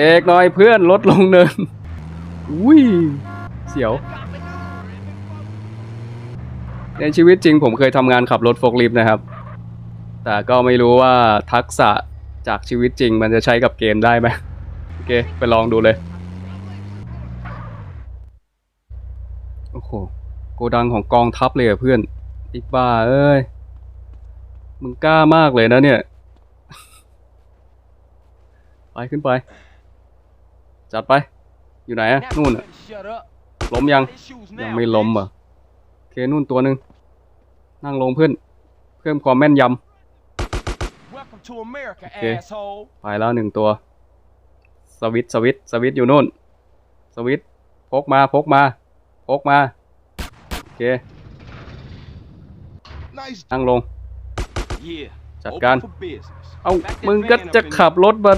เบรกหน่อยเพื่อนลดลงเนิน อุ้ย เสียว ในชีวิตจริงผมเคยทำงานขับรถโฟล์คลิฟต์นะครับ แต่ก็ไม่รู้ว่าทักษะจากชีวิตจริงมันจะใช้กับเกมได้ไหมโอเค ไปลองดูเลย โอ้โห โกดังของกองทัพเลยอะเพื่อนอีกบ้าเอ้ย มึงกล้ามากเลยนะเนี่ย ไปขึ้นไป จัดไป อยู่ไหนอะนู่นอะล้มยัง ยังไม่ล้มเหรอะโอเคนู่นตัวหนึ่งนั่งลงเพื่อน เพิ่มความแม่นย Welcome to America, Okay. asshole. ำไปแล้วหนึ่งตัว สวิตช์สวิตช์สวิตช์อยู่นู่น สวิตช์พกมาพกมาพกมาโอเค Nice นั่งลง Yeah. จัด open การ for business. เอ้า Back that มึงก็ van จะ up in ขับรถมา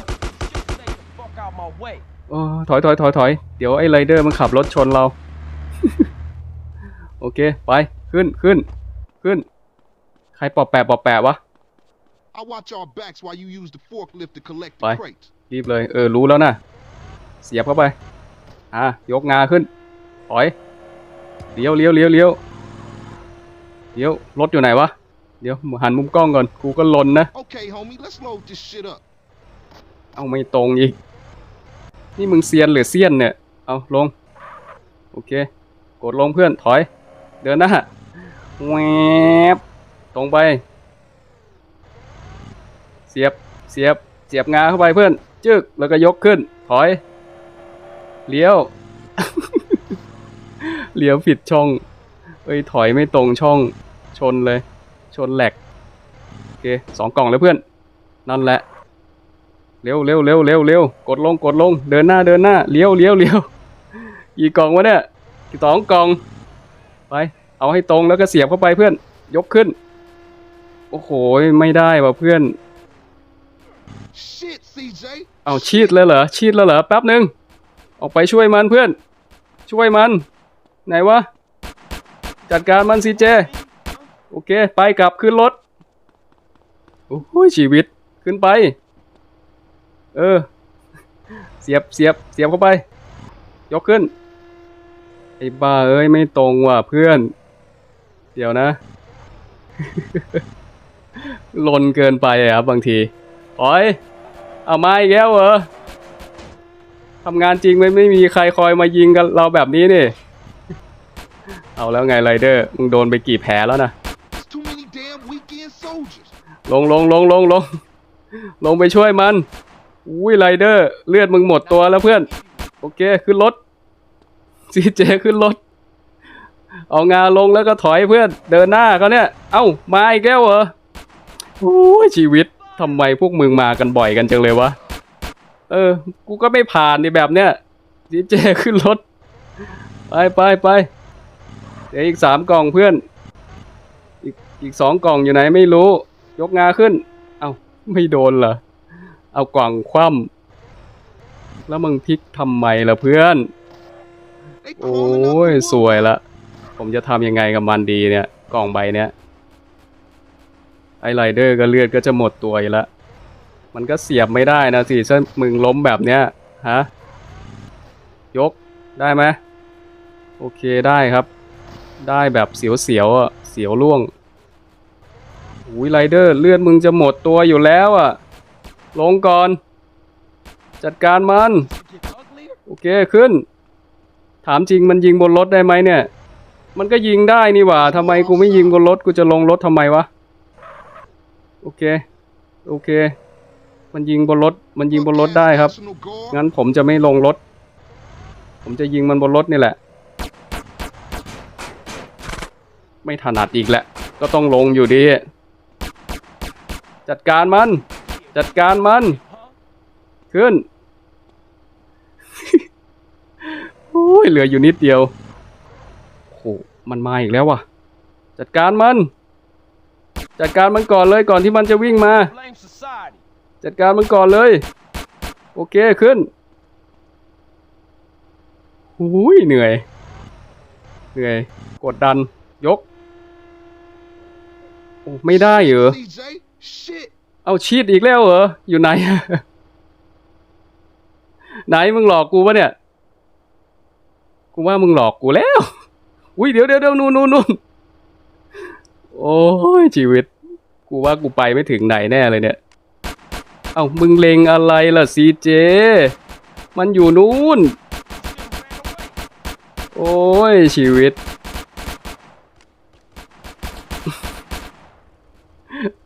Shit, stay the fuck out my way. โอ้ถอยถอยถอยถอยเดี๋ยวไอ้ไรเดอร์มันขับรถชนเรา โอเค ไป ขึ้นขึ้น ขึ้น ใครปอบแปะปอบแปะวะ I watch our backs while you use the forklift to collect the Bye. crates. รีบเลย เออ รู้แล้วนะ เสียบเข้าไป อะ ยกงาขึ้น ถอย เลี้ยวเลี้ยวเลี้ยวเลี้ยวเลี้ยว รถอยู่ไหนวะ เดี๋ยว หันมุมกล้องก่อน กูก็ลนนะ Okay, homie, let's load this shit up. เอาไม่ตรงอีก นี่มึงเซียนหรือเซียนเนี่ย เอาลง โอเค กดลงเพื่อนถอย เดินหน้าแวบตรงไป เสียบ เสียบ เสียบงาเข้าไปเพื่อน จึก แล้วก็ยกขึ้น ถอย เลี้ยว เลี้ยวผิดช่อง เอ้ย ถอยไม่ตรงช่อง ชนเลย ชนแหลก โอเค สองกล่องแล้วเพื่อน นั่นแหละ เร็วเร็วเร็วเร็วเร็วกดลงกดลง เดินหน้าเดินหน้าเลี้ยวเลี้ยวเลี้ยวกี่กล่องวะเนี่ยสองกล่อง ไป เอาให้ตรงแล้วก็เสียบเข้าไปเพื่อน ยกขึ้น โอ้โห ไม่ได้ว่ะเพื่อน Shit, CJ. เอาชีดเลยเหรอ ชีดแล้วเหรอ แป๊บหนึ่งออกไปช่วยมันเพื่อน ช่วยมัน ไหนวะ จัดการมันสิเจ โอเค ไปกลับขึ้นรถ โอ้ยชีวิต ขึ้นไป เออ เสียบเสียบเสียบเข้าไป ยกขึ้น ไอ้บ้าเอ้ยไม่ตรงว่ะเพื่อน เดี๋ยวนะ ลนเกินไปอะครับบางทีถอยเอามาอีกแล้วเหรอทำงานจริงไม่ไม่มีใครคอยมายิงกันเราแบบนี้นี่ เอาแล้วไงไรเดอร์ มึงโดนไปกี่แผลแล้วนะ It's too many damn weekend soldiers. ลงลงลงลงลงลงไปช่วยมัน อุ้ยไรเดอร์ เลือดมึงหมดตัวแล้วเพื่อน โอเค ขึ้นรถซีเจขึ้นรถ เอางาลงแล้วก็ถอยเพื่อน เดินหน้าเขาเนี่ย เอ้า มาอีกแล้วเหรอโอ้ยชีวิตทำไมพวกมึงมากันบ่อยกันจังเลยวะ เออ กูก็ไม่ผ่านในแบบเนี้ยซีเจขึ้นรถ ไปไปไปเดี๋ยวอีกสามกล่องเพื่อน อีกอีกสองกล่องอยู่ไหนไม่รู้ ยกงาขึ้น เอา้า ไม่โดนเหรอ เอากล่องคว่ำแล้วมึงพลิกทำไมล่ะเพื่อน They โอ้ crawling ย up the สวยละ ผมจะทำยังไงกับมันดีเนี่ย กล่องใบเนี้ย ไอไรเดอร์ก็เลือดก็จะหมดตัวอยู่ละ มันก็เสียบไม่ได้นะสิถ้ามึงล้มแบบเนี้ยฮะ ยกได้ไหมโอเคได้ครับ ได้แบบเสียวๆอะ เสียวล่วงอุ้ยไรเดอร์เลือดมึงจะหมดตัวอยู่แล้วอะ ลงก่อน จัดการมัน โอเคขึ้น ถามจริงมันยิงบนรถได้ไหมเนี่ย มันก็ยิงได้นี่หว่าทำไมกูไม่ยิงบนรถกูจะลงรถทำไมวะ โอเค โอเค มันยิงบนรถ มันยิงบนรถได้ครับ งั้นผมจะไม่ลงรถ ผมจะยิงมันบนรถนี่แหละ ไม่ถนัดอีกแหละ ก็ต้องลงอยู่ดี จัดการมัน จัดการมัน ขึ้นโอ้ยเหลืออยู่นิดเดียวโอ้โหมันมาอีกแล้วว่ะ จัดการมัน จัดการมันก่อนเลยก่อนที่มันจะวิ่งมา จัดการมันก่อนเลย โอเคขึ้นหูยเหนื่อย เหนื่อย กดดัน ยกโอ้ไม่ได้เหรอ เอาชีดอีกแล้วเหรอ อยู่ไหน ไหนมึงหลอกกูปะเนี่ย กูว่ามึงหลอกกูแล้ว อุ้ยเดี๋ยวเดี๋ยวเดี๋ยวนู่นนู่นนู่นโอ้ยชีวิต กูว่ากูไปไม่ถึงไหนแน่เลยเนี่ย เอามึงเลงอะไรล่ะซีเจ มันอยู่นู่น โอ้ยชีวิต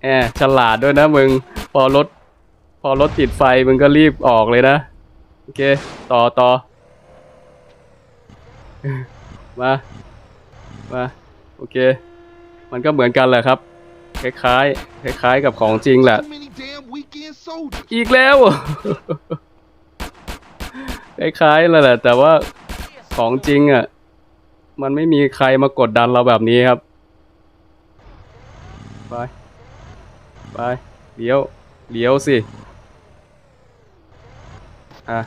แอบฉลาดด้วยนะมึง พอรถ พอรถติดไฟมึงก็รีบออกเลยนะ โอเค ต่อต่อ มา มา โอเค มันก็เหมือนกันแหละครับ คล้ายๆ คล้ายๆ กับของจริงแหละ อีกแล้ว คล้ายๆแล้วแหละ แต่ว่าของจริงอะ มันไม่มีใครมากดดันเราแบบนี้ครับ ไป ไป เลี้ยว เลี้ยวสิ อะ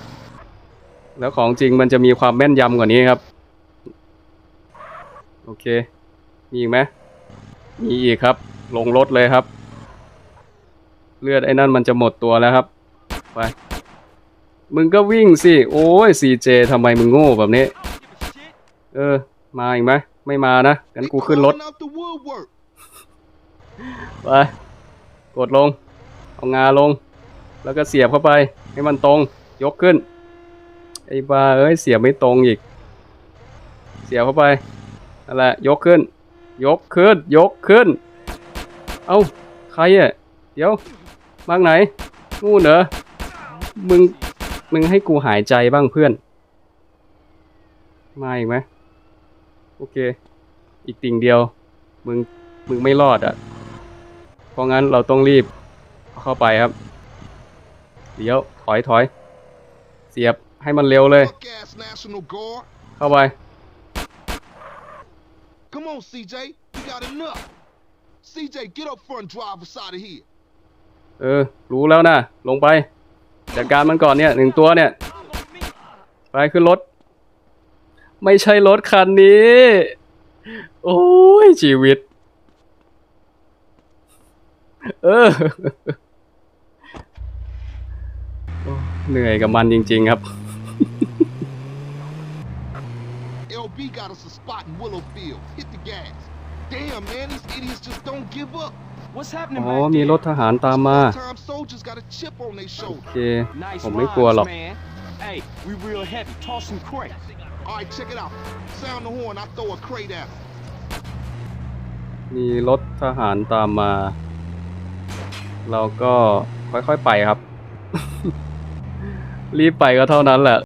แล้วของจริงมันจะมีความแม่นยำกว่านี้ครับ โอเค มีอีกไหมมีอีกครับ ลงรถเลยครับ เลือดไอ้นั่นมันจะหมดตัวแล้วครับ ไป มึงก็วิ่งสิ โอ้ยซีเจทำไมมึงโง่แบบนี้ I don't give a shit. เออ มาอีกไหม ไม่มานะ งั้น They กูขึ้นรถ crawling out the woodwork. ไป กดลง เอางาลง แล้วก็เสียบเข้าไป ให้มันตรง ยกขึ้น ไอ้บาเอ้ย เสียบไม่ตรงอีก เสียบเข้าไปนั่นแหละ ยกขึ้น ยกขึ้น ยกขึ้น เอ้า ใครอะ เดี๋ยวมางไหนนู่นเหรอ มึง มึงให้กูหายใจบ้างเพื่อน มาอีกไหม โอเค อีกติ่งเดียว มึง มึงไม่รอดอะ ราะงั้นเราต้องรีบเข้าไปครับ เดี๋ยวถอยถอย เสียบให้มันเร็วเลย Fuck ass National Guard. เข้าไป Come on, CJ. We got enough. CJ, get up front and drive us out of here. เออ รู้แล้วนะ ลงไป จัดการมันก่อนเนี่ยหนึ่งตัวเนี่ย ไปขึ้นรถ ไม่ใช่รถคันนี้ โอ้ยชีวิต เออโอ้เหนื่อยกับมันจริง ๆ ครับ LB got us a spot in Willowfield. Hit the gas. Damn, man, these idiots just don't give up. What's happening อ๋อ back มี there? รถทหารตามมา Time soldiers got a chip on their โอ shoulder. เค Nice ผมไม่กลัวหรอก rhymes, man. Hey, we real heavy. Toss some crates. All right, check it out. Sound the horn. I throw a crate at 'em. มีรถทหารตามมา เราก็ค่อยๆไปครับ รีบไปก็เท่านั้นแหละ